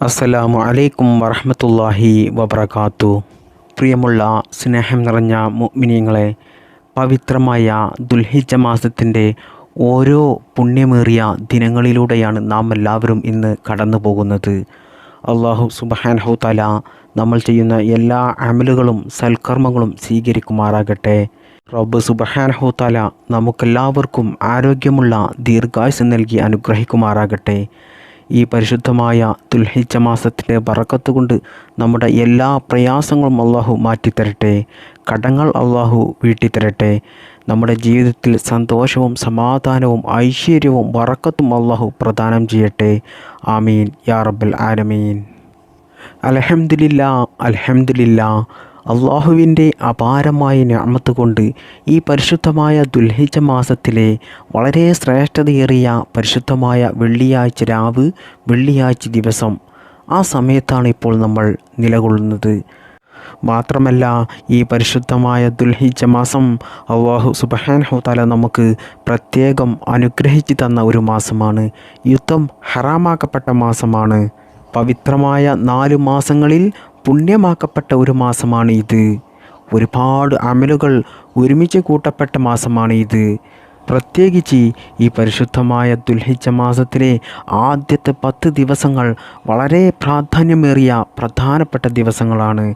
അസ്സലാമു അലൈക്കും വറഹമത്തല്ലാഹി വബർക്കാത്തു പ്രിയമുള്ള സ്നേഹം നിറഞ്ഞ മുഗ്മിനിയങ്ങളെ പവിത്രമായ ദുൽഹിജ മാസത്തിന്റെ ഓരോ പുണ്യമേറിയ ദിനങ്ങളിലൂടെയാണ് നാം എല്ലാവരും ഇന്ന് കടന്നു പോകുന്നത് അള്ളാഹു സുബഹാൻഹു തല നമ്മൾ ചെയ്യുന്ന എല്ലാ അമലുകളും സൽക്കർമ്മങ്ങളും സ്വീകരിക്കുമാറാകട്ടെ. റബ്ബ് സുബഹാനഹു തല നമുക്കെല്ലാവർക്കും ആരോഗ്യമുള്ള ദീർഘായുസ് നൽകി അനുഗ്രഹിക്കുമാറാകട്ടെ. ഈ പരിശുദ്ധമായ തുൽഹിച്ച മാസത്തിന്റെ ബറക്കത്ത് കൊണ്ട് നമ്മുടെ എല്ലാ പ്രയാസങ്ങളും അള്ളാഹു മാറ്റിത്തരട്ടെ. കടങ്ങൾ അള്ളാഹു വീട്ടിത്തരട്ടെ. നമ്മുടെ ജീവിതത്തിൽ സന്തോഷവും സമാധാനവും ഐശ്വര്യവും വറക്കത്തും അള്ളാഹു പ്രദാനം ചെയ്യട്ടെ. ആമീൻ. യാ റബ്ബൽ ആലമീൻ. അലഹമില്ല അലഹമില്ല അള്ളാഹുവിന്റെ അപാരമായ ഞാമത്ത് കൊണ്ട് ഈ പരിശുദ്ധമായ ദുൽഹിജ മാസത്തിലെ വളരെ ശ്രേഷ്ഠതയേറിയ പരിശുദ്ധമായ വെള്ളിയാഴ്ച രാവ് വെള്ളിയാഴ്ച ദിവസം ആ സമയത്താണ് ഇപ്പോൾ നമ്മൾ നിലകൊള്ളുന്നത്. മാത്രമല്ല ഈ പരിശുദ്ധമായ ദുൽഹിജ മാസം അള്ളാഹു സുബഹാൻഹു തല നമുക്ക് പ്രത്യേകം അനുഗ്രഹിച്ചു തന്ന ഒരു മാസമാണ്. യുദ്ധം ഹറാമാക്കപ്പെട്ട മാസമാണ്. പവിത്രമായ നാല് മാസങ്ങളിൽ പുണ്യമാക്കപ്പെട്ട ഒരു മാസമാണ് ഇത്. ഒരുപാട് അമലുകൾ ഒരുമിച്ച് കൂട്ടപ്പെട്ട മാസമാണ് ഇത്. പ്രത്യേകിച്ച് ഈ പരിശുദ്ധമായ ദുൽഹിച്ച മാസത്തിലെ ആദ്യത്തെ പത്ത് ദിവസങ്ങൾ വളരെ പ്രാധാന്യമേറിയ പ്രധാനപ്പെട്ട ദിവസങ്ങളാണ്.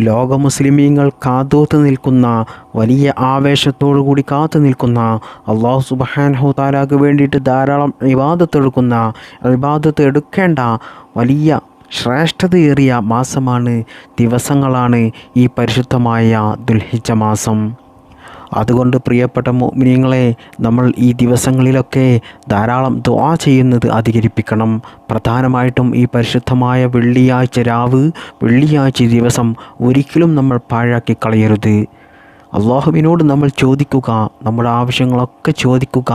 ലോക മുസ്ലിമീങ്ങൾ കാതോത്ത് നിൽക്കുന്ന വലിയ ആവേശത്തോടു കൂടി കാത്തു നിൽക്കുന്ന അള്ളാഹു സുബഹാൻഹു താലാക്ക് വേണ്ടിയിട്ട് ധാരാളം ഇബാദത്ത് എടുക്കുന്ന ഇബാദത്ത് എടുക്കേണ്ട വലിയ ശ്രേഷ്ഠതയേറിയ മാസമാണ് ദിവസങ്ങളാണ് ഈ പരിശുദ്ധമായ ദുൽഹിജ മാസം. അതുകൊണ്ട് പ്രിയപ്പെട്ട മോമിനിയങ്ങളെ നമ്മൾ ഈ ദിവസങ്ങളിലൊക്കെ ധാരാളം ദ്വാ ചെയ്യുന്നത് അധികരിപ്പിക്കണം. പ്രധാനമായിട്ടും ഈ പരിശുദ്ധമായ വെള്ളിയാഴ്ച രാവ് വെള്ളിയാഴ്ച ദിവസം ഒരിക്കലും നമ്മൾ പാഴാക്കി കളയരുത്. അള്ളാഹുവിനോട് നമ്മൾ ചോദിക്കുക നമ്മുടെ ആവശ്യങ്ങളൊക്കെ ചോദിക്കുക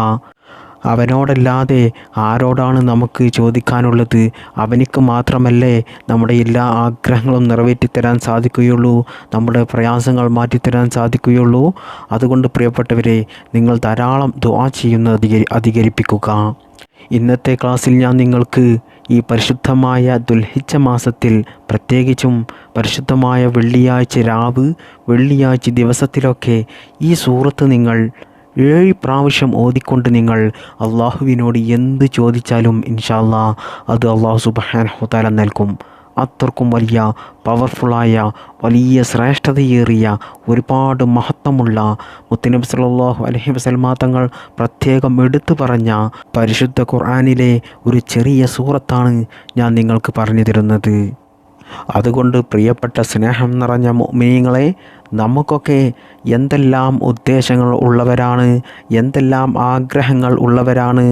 അവനോടല്ലാതെ ആരോടാണ് നമുക്ക് ചോദിക്കാനുള്ളത്? അവനിക്ക് മാത്രമല്ലേ നമ്മുടെ എല്ലാ ആഗ്രഹങ്ങളും നിറവേറ്റിത്തരാൻ സാധിക്കുകയുള്ളൂ നമ്മുടെ പ്രയാസങ്ങൾ മാറ്റിത്തരാൻ സാധിക്കുകയുള്ളൂ. അതുകൊണ്ട് പ്രിയപ്പെട്ടവരെ നിങ്ങൾ ധാരാളം ദുആ ചെയ്യുന്ന അധികരി അധികരിപ്പിക്കുക. ഇന്നത്തെ ക്ലാസ്സിൽ ഞാൻ നിങ്ങൾക്ക് ഈ പരിശുദ്ധമായ ദുൽഹിച്ച മാസത്തിൽ പ്രത്യേകിച്ചും പരിശുദ്ധമായ വെള്ളിയാഴ്ച രാവ് വെള്ളിയാഴ്ച ദിവസത്തിലൊക്കെ ഈ സൂറത്ത് നിങ്ങൾ ഏഴ് പ്രാവശ്യം ഓതിക്കൊണ്ട് നിങ്ങൾ അള്ളാഹുവിനോട് എന്ത് ചോദിച്ചാലും ഇൻഷാല്ലാ അത് അള്ളാഹു സുബാനഹുതാല നൽകും. അത്രക്കും വലിയ പവർഫുള്ളായ വലിയ ശ്രേഷ്ഠതയേറിയ ഒരുപാട് മഹത്വമുള്ള മുത്തനബി സല്ലല്ലാഹു അലഹി വസല്ലമ തങ്ങൾ പ്രത്യേകം എടുത്തു പറഞ്ഞ പരിശുദ്ധ ഖുർആാനിലെ ഒരു ചെറിയ സൂറത്താണ് ഞാൻ നിങ്ങൾക്ക് പറഞ്ഞു തരുന്നത്. അതുകൊണ്ട് പ്രിയപ്പെട്ട സ്നേഹം നിറഞ്ഞ മീനങ്ങളെ നമുക്കൊക്കെ എന്തെല്ലാം ഉദ്ദേശങ്ങൾ ഉള്ളവരാണ് എന്തെല്ലാം ആഗ്രഹങ്ങൾ ഉള്ളവരാണ്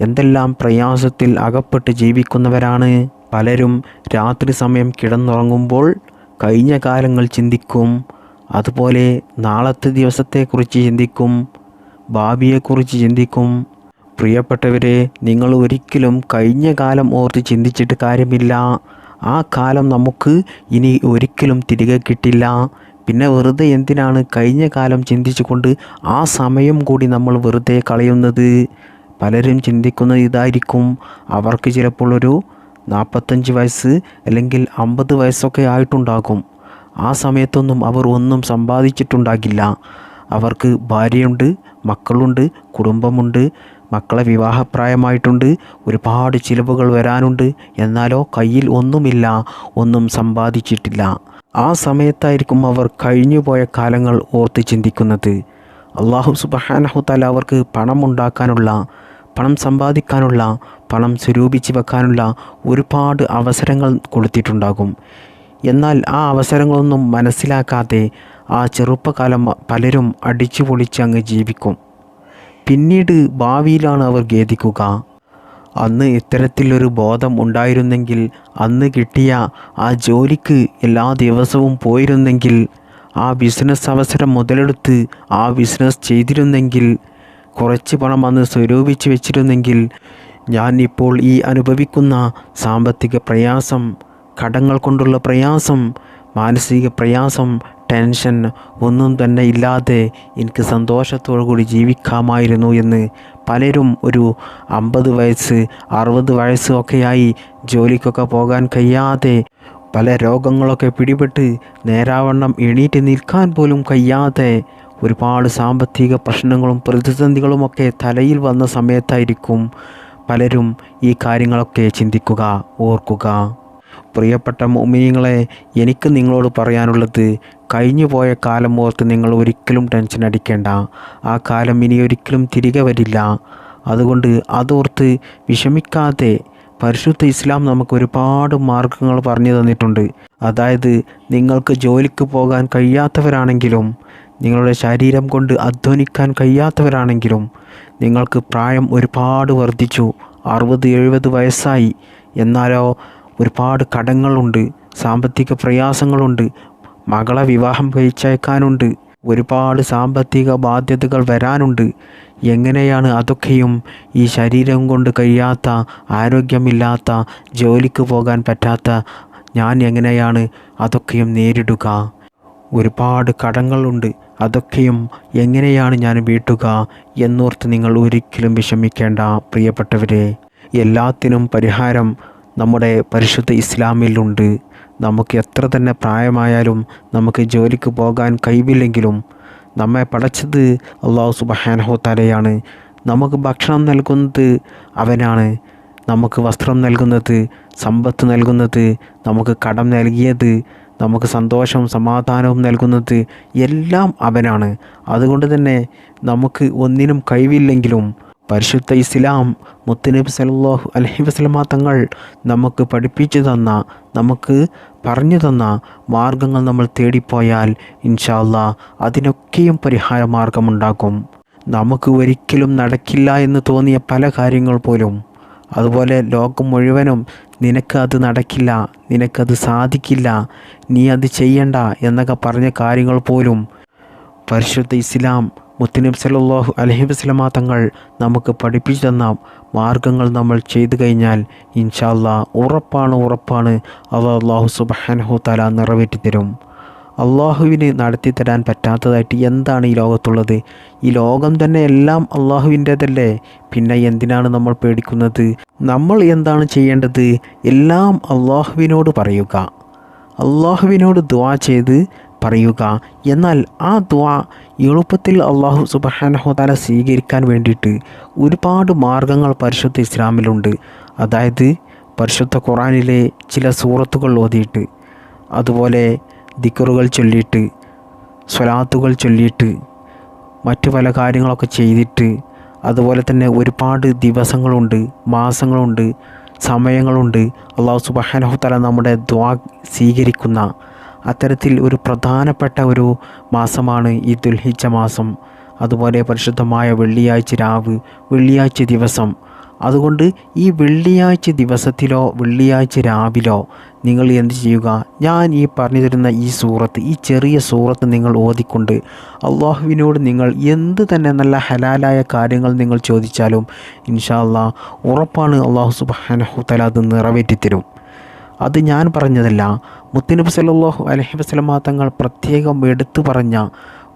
എന്തെല്ലാം പ്രയാസത്തിൽ അകപ്പെട്ട് ജീവിക്കുന്നവരാണ്. പലരും രാത്രി സമയം കിടന്നുറങ്ങുമ്പോൾ കഴിഞ്ഞ കാലങ്ങൾ ചിന്തിക്കും അതുപോലെ നാളത്തെ ദിവസത്തെക്കുറിച്ച് ചിന്തിക്കും ഭാവിയെക്കുറിച്ച് ചിന്തിക്കും. പ്രിയപ്പെട്ടവരെ നിങ്ങൾ ഒരിക്കലും കഴിഞ്ഞ കാലം ഓർത്ത് ചിന്തിച്ചിട്ട് കാര്യമില്ല. ആ കാലം നമുക്ക് ഇനി ഒരിക്കലും തിരികെ കിട്ടില്ല. പിന്നെ വെറുതെ എന്തിനാണ് കഴിഞ്ഞ കാലം ചിന്തിച്ചുകൊണ്ട് ആ സമയം കൂടി നമ്മൾ വെറുതെ കളയുന്നത്? പലരും ചിന്തിക്കുന്ന ഇതായിരിക്കും. അവർക്ക് ചിലപ്പോൾ ഒരു നാൽപ്പത്തഞ്ച് വയസ്സ് അല്ലെങ്കിൽ അമ്പത് വയസ്സൊക്കെ ആയിട്ടുണ്ടാകും. ആ സമയത്തൊന്നും അവർ ഒന്നും സമ്പാദിച്ചിട്ടുണ്ടാകില്ല. അവർക്ക് ഭാര്യയുണ്ട് മക്കളുണ്ട് കുടുംബമുണ്ട്. മക്കളെ വിവാഹപ്രായമായിട്ടുണ്ട്. ഒരുപാട് ചിലവുകൾ വരാനുണ്ട്. എന്നാലോ കയ്യിൽ ഒന്നുമില്ല. ഒന്നും സമ്പാദിച്ചിട്ടില്ല. ആ സമയത്തായിരിക്കും അവർ കഴിഞ്ഞുപോയ കാലങ്ങൾ ഓർത്ത് ചിന്തിക്കുന്നത്. അള്ളാഹു സുബഹാനഹുത്താല അവർക്ക് പണം ഉണ്ടാക്കാനുള്ള പണം സമ്പാദിക്കാനുള്ള പണം സ്വരൂപിച്ച് വെക്കാനുള്ള ഒരുപാട് അവസരങ്ങൾ കൊടുത്തിട്ടുണ്ടാകും. എന്നാൽ ആ അവസരങ്ങളൊന്നും മനസ്സിലാക്കാതെ ആ ചെറുപ്പകാലം പലരും അടിച്ചു പൊളിച്ച് അങ്ങ് ജീവിക്കും. പിന്നീട് ഭാവിയിലാണ് അവർ ഖേദിക്കുക. അന്ന് ഇത്തരത്തിലൊരു ബോധം ഉണ്ടായിരുന്നെങ്കിൽ അന്ന് കിട്ടിയ ആ ജോലിക്ക് എല്ലാ ദിവസവും പോയിരുന്നെങ്കിൽ ആ ബിസിനസ് അവസരം മുതലെടുത്ത് ആ ബിസിനസ് ചെയ്തിരുന്നെങ്കിൽ കുറച്ച് പണം അന്ന് സ്വരൂപിച്ച് വെച്ചിരുന്നെങ്കിൽ ഞാൻ ഇപ്പോൾ ഈ അനുഭവിക്കുന്ന സാമ്പത്തിക പ്രയാസം കടങ്ങൾ കൊണ്ടുള്ള പ്രയാസം മാനസിക പ്രയാസം ടെൻഷൻ ഒന്നും തന്നെ ഇല്ലാതെ എനിക്ക് സന്തോഷത്തോടു കൂടി ജീവിക്കാമായിരുന്നു എന്ന് പലരും ഒരു അമ്പത് വയസ്സ് അറുപത് വയസ്സൊക്കെയായി ജോലിക്കൊക്കെ പോകാൻ കഴിയാതെ പല രോഗങ്ങളൊക്കെ പിടിപെട്ട് നേരാവണ്ണം എണീറ്റ് നിൽക്കാൻ പോലും കഴിയാതെ ഒരുപാട് സാമ്പത്തിക പ്രശ്നങ്ങളും പ്രതിസന്ധികളുമൊക്കെ തലയിൽ വന്ന സമയത്തായിരിക്കും പലരും ഈ കാര്യങ്ങളൊക്കെ ചിന്തിക്കുക ഓർക്കുക. പ്രിയപ്പെട്ട മോമിനിയങ്ങളെ എനിക്ക് നിങ്ങളോട് പറയാനുള്ളത് കഴിഞ്ഞു പോയ കാലം ഓർത്ത് നിങ്ങൾ ഒരിക്കലും ടെൻഷൻ അടിക്കേണ്ട. ആ കാലം ഇനി ഒരിക്കലും തിരികെ വരില്ല. അതുകൊണ്ട് അതോർത്ത് വിഷമിക്കാതെ പരിശുദ്ധ ഇസ്ലാം നമുക്ക് ഒരുപാട് മാർഗങ്ങൾ പറഞ്ഞു തന്നിട്ടുണ്ട്. അതായത് നിങ്ങൾക്ക് ജോലിക്ക് പോകാൻ കഴിയാത്തവരാണെങ്കിലും നിങ്ങളുടെ ശരീരം കൊണ്ട് അധ്വാനിക്കാൻ കഴിയാത്തവരാണെങ്കിലും നിങ്ങൾക്ക് പ്രായം ഒരുപാട് വർദ്ധിച്ചു. അറുപത് എഴുപത് വയസ്സായി. എന്നാലോ ഒരുപാട് കടങ്ങളുണ്ട് സാമ്പത്തിക പ്രയാസങ്ങളുണ്ട് മകളെ വിവാഹം കഴിച്ചയക്കാനുണ്ട് ഒരുപാട് സാമ്പത്തിക ബാധ്യതകൾ വരാനുണ്ട്. എങ്ങനെയാണ് അതൊക്കെയും ഈ ശരീരം കൊണ്ട് കഴിയാത്ത ആരോഗ്യമില്ലാത്ത ജോലിക്ക് പോകാൻ പറ്റാത്ത ഞാൻ എങ്ങനെയാണ് അതൊക്കെയും നേരിടുക? ഒരുപാട് കടങ്ങളുണ്ട് അതൊക്കെയും എങ്ങനെയാണ് ഞാൻ വീട്ടുക എന്നോർത്ത് നിങ്ങൾ ഒരിക്കലും വിഷമിക്കേണ്ട പ്രിയപ്പെട്ടവരെ. എല്ലാത്തിനും പരിഹാരം നമ്മുടെ പരിശുദ്ധ ഇസ്ലാമിലുണ്ട്. നമുക്ക് എത്ര തന്നെ പ്രായമായാലും നമുക്ക് ജോലിക്ക് പോകാൻ കഴിവില്ലെങ്കിലും നമ്മെ പടച്ചത് അള്ളാഹു സുബഹാനഹോ തലയാണ് നമുക്ക് ഭക്ഷണം നൽകുന്നത് അവനാണ്. നമുക്ക് വസ്ത്രം നൽകുന്നത് സമ്പത്ത് നൽകുന്നത് നമുക്ക് കടം നൽകിയത് നമുക്ക് സന്തോഷവും സമാധാനവും നൽകുന്നത് എല്ലാം അവനാണ്. അതുകൊണ്ട് തന്നെ നമുക്ക് ഒന്നിനും കഴിവില്ലെങ്കിലും പരിശുദ്ധ ഇസ്ലാം മുത്തുനബി സല്ലല്ലാഹു അലഹി വസ്ലമ തങ്ങൾ നമുക്ക് പഠിപ്പിച്ചു തന്ന നമുക്ക് പറഞ്ഞു തന്ന മാർഗങ്ങൾ നമ്മൾ തേടിപ്പോയാൽ ഇൻഷാല്ല അതിനൊക്കെയും പരിഹാര മാർഗമുണ്ടാകും നമുക്ക് ഒരിക്കലും നടക്കില്ല എന്ന് തോന്നിയ പല കാര്യങ്ങൾ പോലും. അതുപോലെ ലോകം മുഴുവനും നിനക്ക് അത് നടക്കില്ല നിനക്കത് സാധിക്കില്ല നീ അത് ചെയ്യണ്ട എന്നൊക്കെ പറഞ്ഞ കാര്യങ്ങൾ പോലും. പരിശുദ്ധ ഇസ്ലാം മുത്തനബ് സല്ലല്ലാഹു അലൈഹി വസ്ലമ തങ്ങൾ നമുക്ക് പഠിപ്പിച്ചു തന്ന മാർഗങ്ങൾ നമ്മൾ ചെയ്തു കഴിഞ്ഞാൽ ഇൻഷാല്ല ഉറപ്പാണ് ഉറപ്പാണ്. അവ അള്ളാഹു സുബ്ഹാനഹു തല നിറവേറ്റി തരും. അള്ളാഹുവിന് നടത്തി തരാൻ പറ്റാത്തതായിട്ട് എന്താണ് ഈ ലോകത്തുള്ളത്? ഈ ലോകം തന്നെ എല്ലാം അള്ളാഹുവിന്റേതല്ലേ? പിന്നെ എന്തിനാണ് നമ്മൾ പേടിക്കുന്നത്? നമ്മൾ എന്താണ് ചെയ്യേണ്ടത്? എല്ലാം അള്ളാഹുവിനോട് പറയുക. അള്ളാഹുവിനോട് ദുആ ചെയ്ത് പറയുക. എന്നാൽ ആ ദുആ എളുപ്പത്തിൽ അള്ളാഹു സുബഹാനഹോദാല സ്വീകരിക്കാൻ വേണ്ടിയിട്ട് ഒരുപാട് മാർഗങ്ങൾ പരിശുദ്ധ ഇസ്ലാമിലുണ്ട്. അതായത് പരിശുദ്ധ ഖുറാനിലെ ചില സൂറത്തുകൾ ഓതിയിട്ട് അതുപോലെ ദിക്കറുകൾ ചൊല്ലിയിട്ട് സ്വലാത്തുകൾ ചൊല്ലിയിട്ട് മറ്റു പല കാര്യങ്ങളൊക്കെ ചെയ്തിട്ട് അതുപോലെ തന്നെ ഒരുപാട് ദിവസങ്ങളുണ്ട് മാസങ്ങളുണ്ട് സമയങ്ങളുണ്ട്. അള്ളാഹു സുബഹാനഹുത്തല നമ്മുടെ ദ്വാ സ്വീകരിക്കുന്ന അത്തരത്തിൽ ഒരു പ്രധാനപ്പെട്ട ഒരു മാസമാണ് ഈ ദുൽഹിജ മാസം. അതുപോലെ പരിശുദ്ധമായ വെള്ളിയാഴ്ച രാവ് വെള്ളിയാഴ്ച ദിവസം. അതുകൊണ്ട് ഈ വെള്ളിയാഴ്ച ദിവസത്തിലോ വെള്ളിയാഴ്ച രാവിലോ നിങ്ങൾ എന്ത് ചെയ്യുക? ഞാൻ ഈ പറഞ്ഞു തരുന്ന ഈ സൂറത്ത് ഈ ചെറിയ സൂറത്ത് നിങ്ങൾ ഓതിക്കൊണ്ട് അള്ളാഹുവിനോട് നിങ്ങൾ എന്ത് തന്നെ നല്ല ഹലാലായ കാര്യങ്ങൾ നിങ്ങൾ ചോദിച്ചാലും ഇൻഷാ അള്ളാഹ് ഉറപ്പാണ് അള്ളാഹു സുബാനഹു അത് നിറവേറ്റിത്തരും. അത് ഞാൻ പറഞ്ഞതല്ല. മുത്തുനബി സല്ലല്ലാഹു അലഹി വസല്ലമ തങ്ങൾ പ്രത്യേകം എടുത്തു പറഞ്ഞ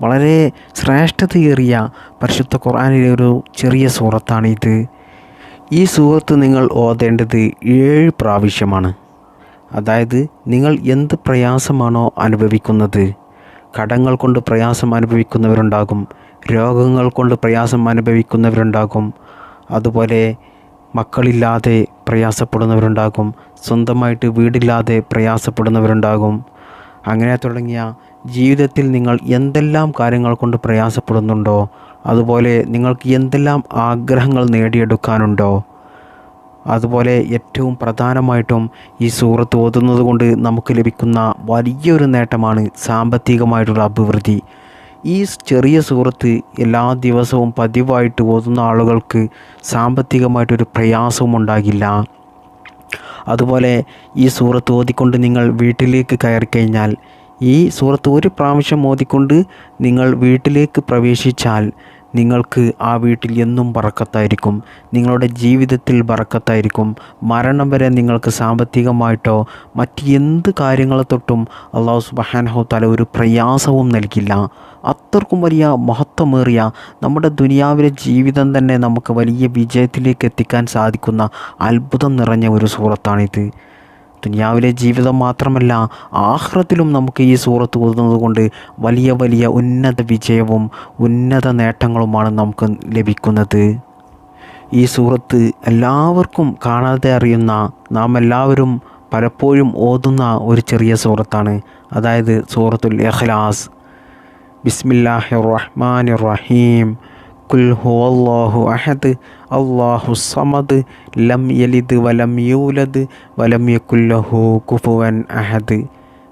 വളരെ ശ്രേഷ്ഠതയേറിയ പരിശുദ്ധ ഖുർആാനിലെ ഒരു ചെറിയ സൂറത്താണിത്. ഈ സൂറത്ത് നിങ്ങൾ ഓതേണ്ടത് ഏഴ് പ്രാവശ്യമാണ്. അതായത് നിങ്ങൾ എന്ത് പ്രയാസമാണോ അനുഭവിക്കുന്നത്. കടങ്ങൾ കൊണ്ട് പ്രയാസം അനുഭവിക്കുന്നവരുണ്ടാകും. രോഗങ്ങൾ കൊണ്ട് പ്രയാസം അനുഭവിക്കുന്നവരുണ്ടാകും. അതുപോലെ മക്കളില്ലാതെ പ്രയാസപ്പെടുന്നവരുണ്ടാകും. സ്വന്തമായിട്ട് വീടില്ലാതെ പ്രയാസപ്പെടുന്നവരുണ്ടാകും. അങ്ങനെ തുടങ്ങിയ ജീവിതത്തിൽ നിങ്ങൾ എന്തെല്ലാം കാര്യങ്ങൾ കൊണ്ട് പ്രയാസപ്പെടുന്നുണ്ടോ? അതുപോലെ നിങ്ങൾക്ക് എന്തെല്ലാം ആഗ്രഹങ്ങൾ നേടിയെടുക്കാനുണ്ടോ? അതുപോലെ ഏറ്റവും പ്രധാനമായിട്ടും ഈ സൂറത്ത് ഓതുന്നത് കൊണ്ട് നമുക്ക് ലഭിക്കുന്ന വലിയൊരു നേട്ടമാണ് സാമ്പത്തികമായിട്ടുള്ള അഭിവൃദ്ധി. ഈ ചെറിയ സുഹൃത്ത് എല്ലാ ദിവസവും പതിവായിട്ട് ഓതുന്ന ആളുകൾക്ക് സാമ്പത്തികമായിട്ടൊരു പ്രയാസവും ഉണ്ടാകില്ല. അതുപോലെ ഈ സൂറത്ത് ഓതിക്കൊണ്ട് നിങ്ങൾ വീട്ടിലേക്ക് കയറി കഴിഞ്ഞാൽ ഈ സൂറത്ത് ഒരു പ്രാവശ്യം ഓതിക്കൊണ്ട് നിങ്ങൾ വീട്ടിലേക്ക് പ്രവേശിച്ചാൽ നിങ്ങൾക്ക് ആ വീട്ടിൽ എന്നും ബറക്കത്തായിരിക്കും നിങ്ങളുടെ ജീവിതത്തിൽ ബറക്കത്തായിരിക്കും മരണം വരെ നിങ്ങൾക്ക് സാമ്പത്തികമായിട്ടോ മറ്റ് എന്ത് കാര്യങ്ങളെ തൊട്ടും അള്ളാഹു സുബഹാനഹു തല ഒരു പ്രയാസവും നൽകില്ല. അത്രക്കും വലിയ മഹത്വമേറിയ നമ്മുടെ ദുനിയാവിലെ ജീവിതം തന്നെ നമുക്ക് വലിയ വിജയത്തിലേക്ക് എത്തിക്കാൻ സാധിക്കുന്ന അത്ഭുതം നിറഞ്ഞ ഒരു സൂറത്താണിത്. ദുനിയാവിലെ ജീവിതം മാത്രമല്ല ആഹ്റത്തിലും നമുക്ക് ഈ സൂറത്ത് ഓതുന്നത് കൊണ്ട് വലിയ വലിയ ഉന്നത വിജയവും ഉന്നത നേട്ടങ്ങളുമാണ് നമുക്ക് ലഭിക്കുന്നത്. ഈ സൂറത്ത് എല്ലാവർക്കും കാണാതെ അറിയുന്ന നാം എല്ലാവരും പലപ്പോഴും ഓതുന്ന ഒരു ചെറിയ സൂറത്താണ്. അതായത് സൂറത്തുൽ എഹ്ലാസ് ബിസ്മില്ലാഹി റഹ്മാൻ റഹീം. കുൽ ഹുവല്ലാഹു അഹദ്. അള്ളാഹു സമദ്. ലം യലിദ് വലം യൂലദ്. വലം യക്കുല്ലഹു കുഫുവൻ അഹദ്.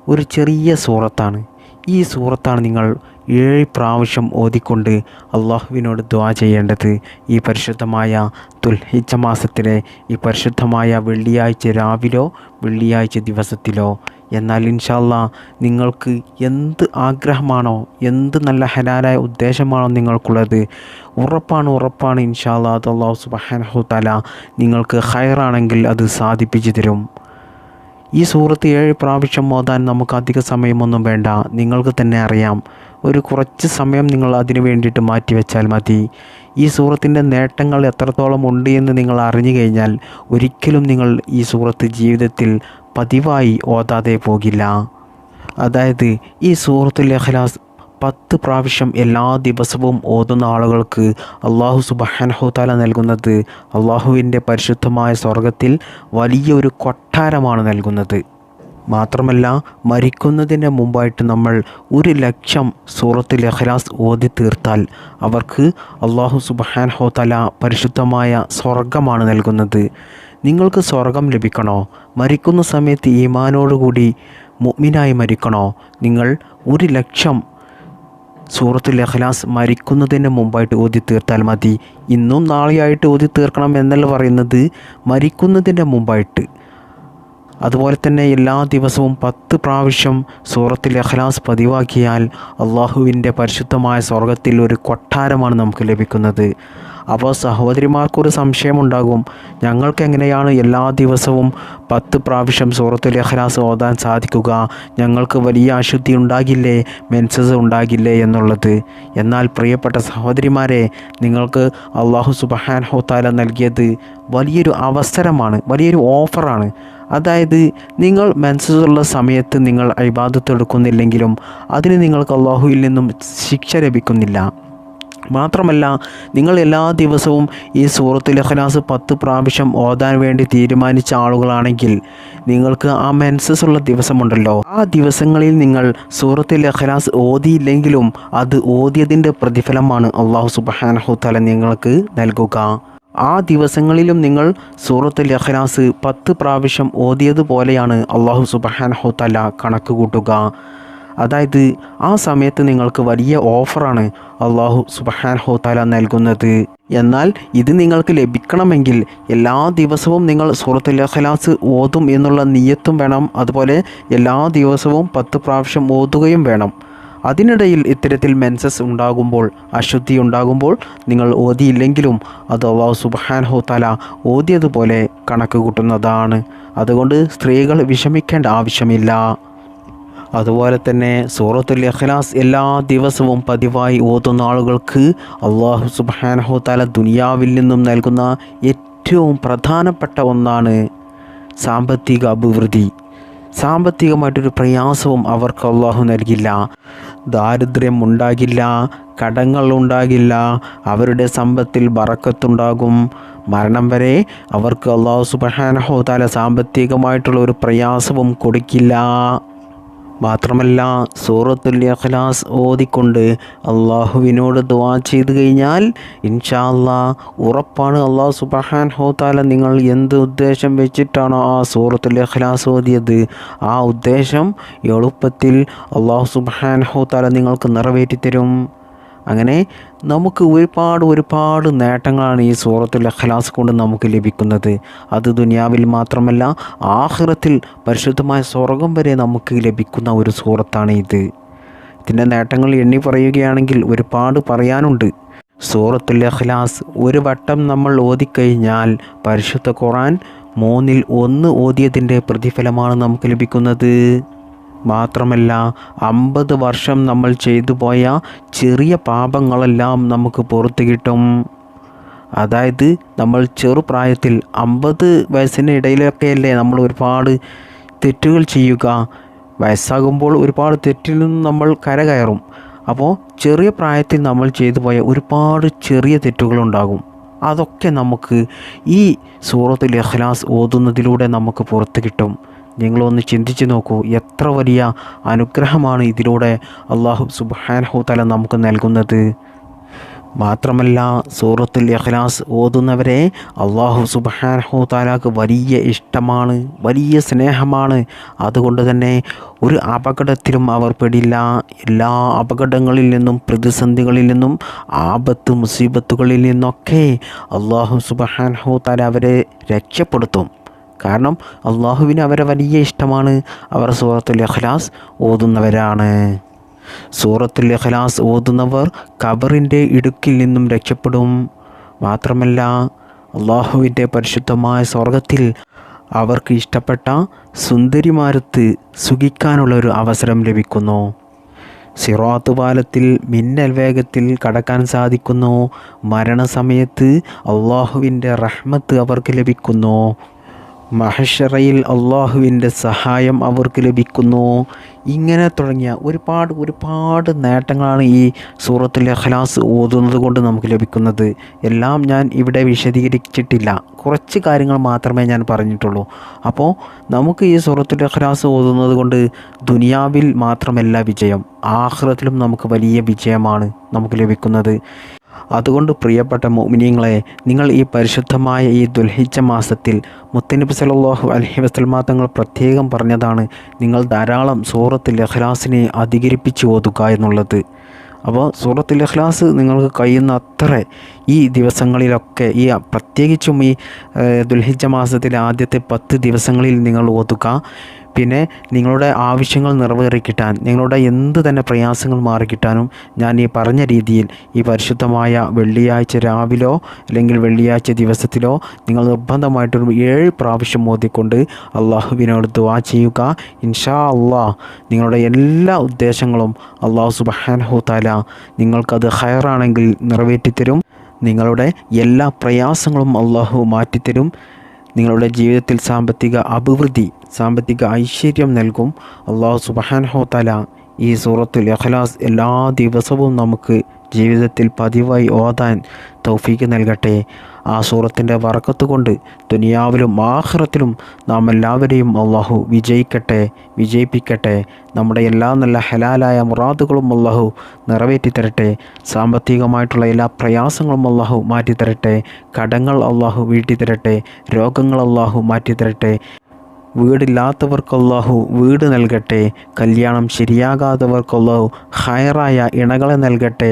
ഒരു ചെറിയ സൂറത്താണ്. ഈ സൂറത്താണ് നിങ്ങൾ ഏഴ് പ്രാവശ്യം ഓതിക്കൊണ്ട് അള്ളാഹുവിനോട് ദ്വാ ചെയ്യേണ്ടത്. ഈ പരിശുദ്ധമായ തുൽഹിച്ച മാസത്തിലെ ഈ പരിശുദ്ധമായ വെള്ളിയാഴ്ച രാവിലോ വെള്ളിയാഴ്ച ദിവസത്തിലോ എന്നാൽ ഇൻഷാല്ല നിങ്ങൾക്ക് എന്ത് ആഗ്രഹമാണോ എന്ത് നല്ല ഹലാലായ ഉദ്ദേശമാണോ നിങ്ങൾക്കുള്ളത് ഉറപ്പാണ് ഉറപ്പാണ് ഇൻഷാല്ല അത് അള്ളാഹു സുബാനഹു തല നിങ്ങൾക്ക് ഹയറാണെങ്കിൽ അത് സാധിപ്പിച്ചു തരും. ഈ സൂറത്ത് ഏഴ് പ്രാവശ്യം ഓതാൻ നമുക്ക് അധിക സമയമൊന്നും വേണ്ട നിങ്ങൾക്ക് തന്നെ അറിയാം. ഒരു കുറച്ച് സമയം നിങ്ങൾ അതിനു വേണ്ടിയിട്ട് മാറ്റിവെച്ചാൽ മതി. ഈ സൂറത്തിന്റെ നേട്ടങ്ങൾ എത്രത്തോളം ഉണ്ട് എന്ന് നിങ്ങൾ അറിഞ്ഞു കഴിഞ്ഞാൽ ഒരിക്കലും നിങ്ങൾ ഈ സൂറത്ത് ജീവിതത്തിൽ പതിവായി ഓതാതെ പോകില്ല. അതായത് ഈ സൂറത്തുൽ ഇഖ്ലാസ് പത്ത് പ്രാവശ്യം എല്ലാ ദിവസവും ഓതുന്ന ആളുകൾക്ക് അള്ളാഹു സുബഹാനഹുതാല നൽകുന്നത് അള്ളാഹുവിന്റെ പരിശുദ്ധമായ സ്വർഗത്തിൽ വലിയൊരു കൊട്ടാരമാണ് നൽകുന്നത്. മാത്രമല്ല മരിക്കുന്നതിന് മുമ്പായിട്ട് നമ്മൾ ഒരു ലക്ഷം സൂറത്തിൽ ഇഖ്ലാസ് ഓതി തീർത്താൽ അവർക്ക് അള്ളാഹു സുബഹാൻ ഹോതല പരിശുദ്ധമായ സ്വർഗമാണ് നൽകുന്നത്. നിങ്ങൾക്ക് സ്വർഗം ലഭിക്കണോ? മരിക്കുന്ന സമയത്ത് ഈമാനോടുകൂടി മുഗ്മിനായി മരിക്കണോ? നിങ്ങൾ ഒരു ലക്ഷം സൂറത്തുൽ ഇഖ്ലാസ് മരിക്കുന്നതിന് മുമ്പായിട്ട് ഓതി തീർത്താൽ മതി. ഇന്നും നാളെയായിട്ട് ഓതി തീർക്കണം എന്നല്ല പറയുന്നത് മരിക്കുന്നതിന്റെ മുമ്പായിട്ട്. അതുപോലെ തന്നെ എല്ലാ ദിവസവും പത്ത് പ്രാവശ്യം സൂറത്തിൽ അഖ്ലാസ് പതിവാക്കിയാൽ അള്ളാഹുവിന്റെ പരിശുദ്ധമായ സ്വർഗത്തിൽ ഒരു കൊട്ടാരമാണ് നമുക്ക് ലഭിക്കുന്നത്. അപ്പോൾ സഹോദരിമാർക്കൊരു സംശയമുണ്ടാകും. ഞങ്ങൾക്ക് എങ്ങനെയാണ് എല്ലാ ദിവസവും പത്ത് പ്രാവശ്യം സൂറത്തുൽ ഇഖ്ലാസ് ഓതാൻ സാധിക്കുക? ഞങ്ങൾക്ക് വലിയ അശുദ്ധി ഉണ്ടാകില്ലേ? മെൻസസ് ഉണ്ടാകില്ലേ എന്നുള്ളത്. എന്നാൽ പ്രിയപ്പെട്ട സഹോദരിമാരെ നിങ്ങൾക്ക് അള്ളാഹു സുബഹാൻ ഹോത്താല നൽകിയത് വലിയൊരു അവസരമാണ് വലിയൊരു ഓഫറാണ്. അതായത് നിങ്ങൾ മനസ്സുള്ള സമയത്ത് നിങ്ങൾ ഇബാദത്ത് എടുക്കുന്നില്ലെങ്കിലും അതിന് നിങ്ങൾക്ക് അള്ളാഹുവിൽ നിന്നും ശിക്ഷ ലഭിക്കുന്നില്ല. മാത്രമല്ല നിങ്ങൾ എല്ലാ ദിവസവും ഈ സൂറത്തുൽ ഇഖ്ലാസ് പത്ത് പ്രാവശ്യം ഓതാൻ വേണ്ടി തീരുമാനിച്ച ആളുകളാണെങ്കിൽ നിങ്ങൾക്ക് ആ മെൻസസ് ഉള്ള ദിവസമുണ്ടല്ലോ. ആ ദിവസങ്ങളിൽ നിങ്ങൾ സൂറത്തുൽ ഇഖ്ലാസ് ഓതിയില്ലെങ്കിലും അത് ഓതിയതിന്റെ പ്രതിഫലമാണ് അള്ളാഹു സുബാനഹു തല നിങ്ങൾക്ക് നൽകുക. ആ ദിവസങ്ങളിലും നിങ്ങൾ സൂറത്തുൽ ഇഖ്ലാസ് പത്ത് പ്രാവശ്യം ഓതിയതുപോലെയാണ് അള്ളാഹു സുബാനഹു തല കണക്ക് കൂട്ടുക. അതായത് ആ സമയത്ത് നിങ്ങൾക്ക് വലിയ ഓഫറാണ് അള്ളാഹു സുബഹാനഹു ഹോത്താല നൽകുന്നത്. എന്നാൽ ഇത് നിങ്ങൾക്ക് ലഭിക്കണമെങ്കിൽ എല്ലാ ദിവസവും നിങ്ങൾ സൂറത്തുൽ ഇഖ്ലാസ് ഓതും എന്നുള്ള നീയത്തും വേണം. അതുപോലെ എല്ലാ ദിവസവും പത്ത് പ്രാവശ്യം ഓതുകയും വേണം. അതിനിടയിൽ ഇത്തരത്തിൽ മെൻസസ് ഉണ്ടാകുമ്പോൾ അശുദ്ധി ഉണ്ടാകുമ്പോൾ നിങ്ങൾ ഓതിയില്ലെങ്കിലും അത് അള്ളാഹു സുബാൻഹു തല ഓതിയതുപോലെ കണക്ക് കൂട്ടുന്നതാണ്. അതുകൊണ്ട് സ്ത്രീകൾ വിഷമിക്കേണ്ട ആവശ്യമില്ല. അതുപോലെ തന്നെ സൂറത്തുൽ ഇഖ്ലാസ് എല്ലാ ദിവസവും പതിവായി ഓതുന്ന ആളുകൾക്ക് അള്ളാഹു സുബാനഹു തല ദുനിയാവിൽ നിന്നും നൽകുന്ന ഏറ്റവും പ്രധാനപ്പെട്ട ഒന്നാണ് സാമ്പത്തിക അഭിവൃദ്ധി. സാമ്പത്തികമായിട്ടൊരു പ്രയാസവും അവർക്ക് അള്ളാഹു നൽകില്ല. ദാരിദ്ര്യം ഉണ്ടാകില്ല കടങ്ങൾ ഉണ്ടാകില്ല അവരുടെ സമ്പത്തിൽ ബറക്കത്തുണ്ടാകും. മരണം വരെ അവർക്ക് അള്ളാഹു സുബഹാനഹോ താല സാമ്പത്തികമായിട്ടുള്ള ഒരു പ്രയാസവും കൊടുക്കില്ല. മാത്രമല്ല സൂറത്തുൽ അഖ്ലാസ് ഓതിക്കൊണ്ട് അള്ളാഹുവിനോട് ദുവാ ചെയ്തു കഴിഞ്ഞാൽ ഇൻഷാ അല്ലാ ഉറപ്പാണ് അള്ളാഹു സുബഹാൻ ഹോത്താല നിങ്ങൾ എന്ത് ഉദ്ദേശം വെച്ചിട്ടാണോ ആ സൂറത്തുൽ അഖ്ലാസ് ഓതിയത്. ആ ഉദ്ദേശം എളുപ്പത്തിൽ അള്ളാഹു സുബഹാൻ ഹോത്താല നിങ്ങൾക്ക് നിറവേറ്റിത്തരും. അങ്ങനെ നമുക്ക് ഒരുപാട് ഒരുപാട് നേട്ടങ്ങളാണ് ഈ സൂറത്തുൽ അഖ്ലാസ് കൊണ്ട് നമുക്ക് ലഭിക്കുന്നത്. അത് ദുനിയാവിൽ മാത്രമല്ല ആഹ്റത്തിൽ പരിശുദ്ധമായ സ്വർഗം വരെ നമുക്ക് ലഭിക്കുന്ന ഒരു സൂറത്താണ് ഇത്. ഇതിന്റെ നേട്ടങ്ങൾ എണ്ണി പറയുകയാണെങ്കിൽ ഒരുപാട് പറയാനുണ്ട്. സൂറത്തുൽ ഇഖ്ലാസ് ഒരു വട്ടം നമ്മൾ ഓതിക്കഴിഞ്ഞാൽ പരിശുദ്ധ ഖുറാൻ മൂന്നിൽ ഒന്ന് ഓതിയതിന്റെ പ്രതിഫലമാണ് നമുക്ക് ലഭിക്കുന്നത്. മാത്രമല്ല അമ്പത് വർഷം നമ്മൾ ചെയ്തു പോയ ചെറിയ പാപങ്ങളെല്ലാം നമുക്ക് പുറത്തു കിട്ടും. അതായത് നമ്മൾ ചെറുപ്രായത്തിൽ അമ്പത് വയസ്സിന് ഇടയിലൊക്കെയല്ലേ നമ്മൾ ഒരുപാട് തെറ്റുകൾ ചെയ്യുക. വയസ്സാകുമ്പോൾ ഒരുപാട് തെറ്റിൽ നിന്ന് നമ്മൾ കരകയറും അപ്പോൾ ചെറിയ പ്രായത്തിൽ നമ്മൾ ചെയ്തു പോയ ഒരുപാട് ചെറിയ തെറ്റുകളുണ്ടാകും. അതൊക്കെ നമുക്ക് ഈ സൂറത്തിൽ ഇഖ്ലാസ് ഓതുന്നതിലൂടെ നമുക്ക് പുറത്ത് കിട്ടും. നിങ്ങളൊന്ന് ചിന്തിച്ച് നോക്കൂ. എത്ര വലിയ അനുഗ്രഹമാണ് ഇതിലൂടെ അള്ളാഹു സുബാനഹു തല നമുക്ക് നൽകുന്നത്. മാത്രമല്ല സൂറത്തുൽ ഇഖ്ലാസ് ഓതുന്നവരെ അള്ളാഹു സുബാനഹു താലാക്ക് വലിയ ഇഷ്ടമാണ് വലിയ സ്നേഹമാണ്. അതുകൊണ്ട് തന്നെ ഒരു അപകടത്തിലും അവർ പെടില്ല. എല്ലാ അപകടങ്ങളിൽ നിന്നും പ്രതിസന്ധികളിൽ നിന്നും ആപത്ത് മുസീബത്തുകളിൽ നിന്നൊക്കെ അള്ളാഹു സുബാനഹു താല അവരെ രക്ഷപ്പെടുത്തും. കാരണം അള്ളാഹുവിന് അവരെ വലിയ ഇഷ്ടമാണ്. അവർ സൂറത്തുൽ ഇഖ്ലാസ് ഓതുന്നവരാണ്. സൂറത്തുൽ ഇഖ്ലാസ് ഓതുന്നവർ ഖബറിന്റെ ഇടുക്കിൽ നിന്നും രക്ഷപ്പെടും. മാത്രമല്ല അള്ളാഹുവിന്റെ പരിശുദ്ധമായ സ്വർഗത്തിൽ അവർക്ക് ഇഷ്ടപ്പെട്ട സുന്ദരിമാരത്ത് സുഖിക്കാനുള്ള ഒരു അവസരം ലഭിക്കുന്നു. സിറാത്ത് പാലത്തിൽ മിന്നൽ വേഗത്തിൽ കടക്കാൻ സാധിക്കുന്നു. മരണസമയത്ത് അള്ളാഹുവിന്റെ റഹ്മത്ത് അവർക്ക് ലഭിക്കുന്നു. മഹഷറയിൽ അള്ളാഹുവിന്റെ സഹായം അവർക്ക് ലഭിക്കുന്നു. ഇങ്ങനെ തുടങ്ങിയ ഒരുപാട് ഒരുപാട് നേട്ടങ്ങളാണ് ഈ സൂറത്തുൽ അഖ്ലാസ് ഓതുന്നത് കൊണ്ട് നമുക്ക് ലഭിക്കുന്നത്. എല്ലാം ഞാൻ ഇവിടെ വിശദീകരിച്ചിട്ടില്ല. കുറച്ച് കാര്യങ്ങൾ മാത്രമേ ഞാൻ പറഞ്ഞിട്ടുള്ളൂ. അപ്പോൾ നമുക്ക് ഈ സൂറത്തുൽ അഖ്ലാസ് ഓതുന്നത് കൊണ്ട് ദുനിയാവിൽ മാത്രമല്ല വിജയം. ആഹ്റത്തിലും നമുക്ക് വലിയ വിജയമാണ് നമുക്ക് ലഭിക്കുന്നത്. അതുകൊണ്ട് പ്രിയപ്പെട്ട മോമിനിയങ്ങളെ നിങ്ങൾ ഈ പരിശുദ്ധമായ ഈ ദുൽഹിച്ച മാസത്തിൽ മുത്തനബി സലാഹു അലഹി വസ്ലമാ തങ്ങൾ പ്രത്യേകം പറഞ്ഞതാണ് നിങ്ങൾ ധാരാളം സൂറത്തിൽ ഇഖ്ലാസിനെ അധികരിപ്പിച്ച് ഓതുക എന്നുള്ളത്. അപ്പോൾ സൂറത്തുൽ ഇഖ്ലാസ് നിങ്ങൾക്ക് കഴിയുന്ന അത്ര ഈ ദിവസങ്ങളിലൊക്കെ ഈ പ്രത്യേകിച്ചും ഈ ദുൽഹിജ മാസത്തിലെ ആദ്യത്തെ പത്ത് ദിവസങ്ങളിൽ നിങ്ങൾ ഓതുക. പിന്നെ നിങ്ങളുടെ ആവശ്യങ്ങൾ നിറവേറിക്കിട്ടാൻ നിങ്ങളുടെ എന്ത് തന്നെ പ്രയാസങ്ങൾ മാറിക്കിട്ടാനും ഞാൻ ഈ പറഞ്ഞ രീതിയിൽ ഈ പരിശുദ്ധമായ വെള്ളിയാഴ്ച രാവിലോ അല്ലെങ്കിൽ വെള്ളിയാഴ്ച ദിവസത്തിലോ നിങ്ങൾ നിർബന്ധമായിട്ടൊരു ഏഴ് പ്രാവശ്യം ഓതിക്കൊണ്ട് അള്ളാഹുവിനോട് ദുവാ ചെയ്യുക. ഇൻഷാ അള്ളാഹ് നിങ്ങളുടെ എല്ലാ ഉദ്ദേശങ്ങളും അള്ളാഹു സുബാനഹു താല നിങ്ങൾക്കത് ഹയറാണെങ്കിൽ നിറവേറ്റിത്തരും. നിങ്ങളുടെ എല്ലാ പ്രയാസങ്ങളും അള്ളാഹു മാറ്റിത്തരും. നിങ്ങളുടെ ജീവിതത്തിൽ സാമ്പത്തിക അഭിവൃദ്ധി സാമ്പത്തിക ഐശ്വര്യം നൽകും. അള്ളാഹു സുബഹാൻഹോത്തല ഈ സൂറത്തുൽ ഇഖ്ലാസ് എല്ലാ ദിവസവും നമുക്ക് ജീവിതത്തിൽ പതിവായി ഓതാൻ തൗഫീക്ക് നൽകട്ടെ. ആ സൂറത്തിന്റെ വറക്കത്ത് കൊണ്ട് ദുനിയാവിലും ആഹ്റത്തിലും നാം എല്ലാവരെയും അള്ളാഹു വിജയിക്കട്ടെ വിജയിപ്പിക്കട്ടെ. നമ്മുടെ എല്ലാ നല്ല ഹലാലായ മുറാദുകളും അള്ളാഹു നിറവേറ്റി തരട്ടെ. സാമ്പത്തികമായിട്ടുള്ള എല്ലാ പ്രയാസങ്ങളും അള്ളാഹു മാറ്റിത്തരട്ടെ കടങ്ങൾ അള്ളാഹു വീട്ടി തരട്ടെ രോഗങ്ങൾ അള്ളാഹു മാറ്റിത്തരട്ടെ വീടില്ലാത്തവർക്ക് അള്ളാഹു വീട് നൽകട്ടെ കല്യാണം ശരിയാകാത്തവർക്ക് അള്ളാഹു ഹയറായ ഇണകളെ നൽകട്ടെ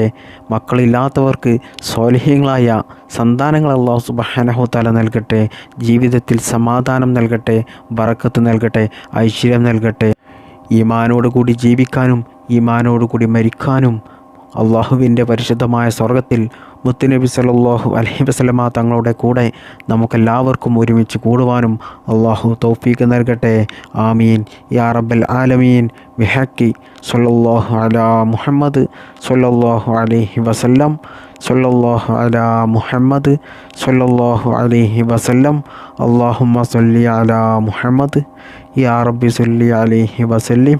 മക്കളില്ലാത്തവർക്ക് സോലഹ്യങ്ങളായ സന്താനങ്ങൾ അള്ളാഹു സുബഹാനഹു തല നൽകട്ടെ ജീവിതത്തിൽ സമാധാനം നൽകട്ടെ ബറക്കത്ത് നൽകട്ടെ ഐശ്വര്യം നൽകട്ടെ ഈമാനോട് കൂടി ജീവിക്കാനും ഈമാനോട് കൂടി മരിക്കാനും അള്ളാഹുവിന്റെ പരിശുദ്ധമായ സ്വർഗത്തിൽ മുത്തുനബി സല്ലാഹു അലഹി വസ്ലമ തങ്ങളുടെ കൂടെ നമുക്കെല്ലാവർക്കും ഒരുമിച്ച് കൂടുവാനും അള്ളാഹു തൗഫീക്ക് നൽകട്ടെ. ആമീൻ. യാ റബ്ബൽ ആലമീൻ. ബിഹക്കി സൊല്ലാഹു അലാ മുഹമ്മദ് സൊല്ലാഹു അലഹി വസല്ലം. സൊല്ലാഹു അലാ മുഹമ്മദ് സൊല്ലാഹു അലഹി വസല്ലം. അള്ളാഹുമ്മ സൊല്ലി അലാ മുഹമ്മദ്. യാ റബ്ബി സൊല്ലി അലൈഹി വസല്ലിം.